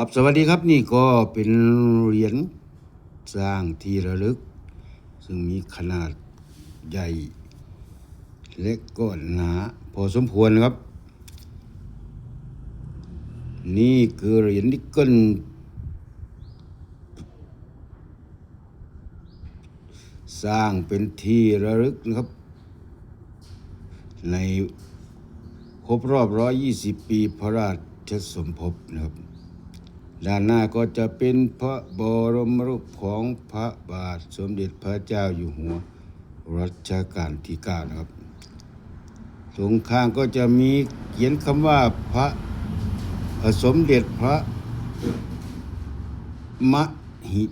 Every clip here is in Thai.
ครับสวัสดีครับนี่ก็เป็นเหรียญสร้างที่ระลึก ซึ่งมีขนาดใหญ่เล็กก็หนาพอสมควรครับ นี่คือเหรียญนิกเกิลสร้างเป็นที่ระลึกนะครับ ในครบรอบ 120 ปีพระราชสมภพนะครับ ด้านหน้าก็จะเป็นพระบรมรูปของพระบาทสมเด็จพระเจ้าอยู่หัวรัชกาลที่เก้านะครับตรงข้างก็จะมีเขียนคำว่าพระสมเด็จพระมหิ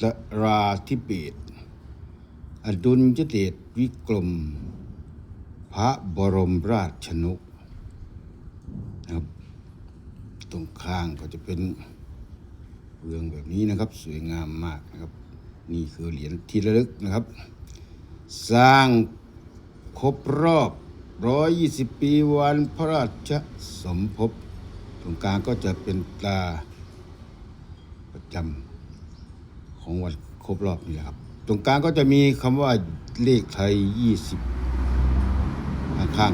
ตราธิเบศอดุลยเดชวิกรม พระบรมราชชนกนะครับ ตรงข้างก็จะเป็นเรืองแบบนี้นะครับ สวยงามมากนะครับ นี่คือเหรียญที่ระลึกนะครับ สร้างครบรอบ 120 ปีวันพระราชสมภพตรงกลางก็จะเป็นตาประจำของวันครบรอบนี่แหละครับ ตรงกลางก็จะมีคำว่าเลขไทย 20 ข้าง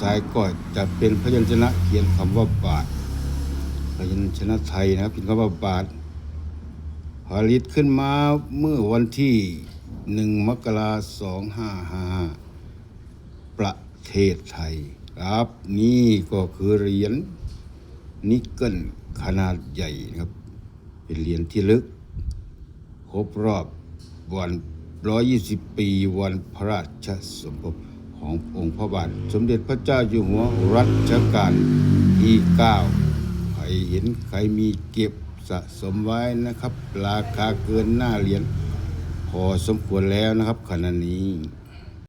ซ้ายก็จะเป็นพยัญชนะเขียนคำว่าบาท พยัญชนะไทยนะครับเป็นคำว่าบาทผลิตขึ้นมาเมื่อวันที่หนึ่งมกราสองห้าห้าประเทศไทยครับ นี่ก็คือเหรียญนิกเกิลขนาดใหญ่นะครับ เป็นเหรียญที่ลึก ครบรอบวัน120ปีวันพระราชสมภพขององค์พระบาท สมเด็จพระเจ้าอยู่หัวรัชกาลที่9ใค รเห็นใครมีเก็บสะสมไว้นะครับ ราคาเกินหน้าเหรียญพอสมควรแล้วนะครับขณะนี้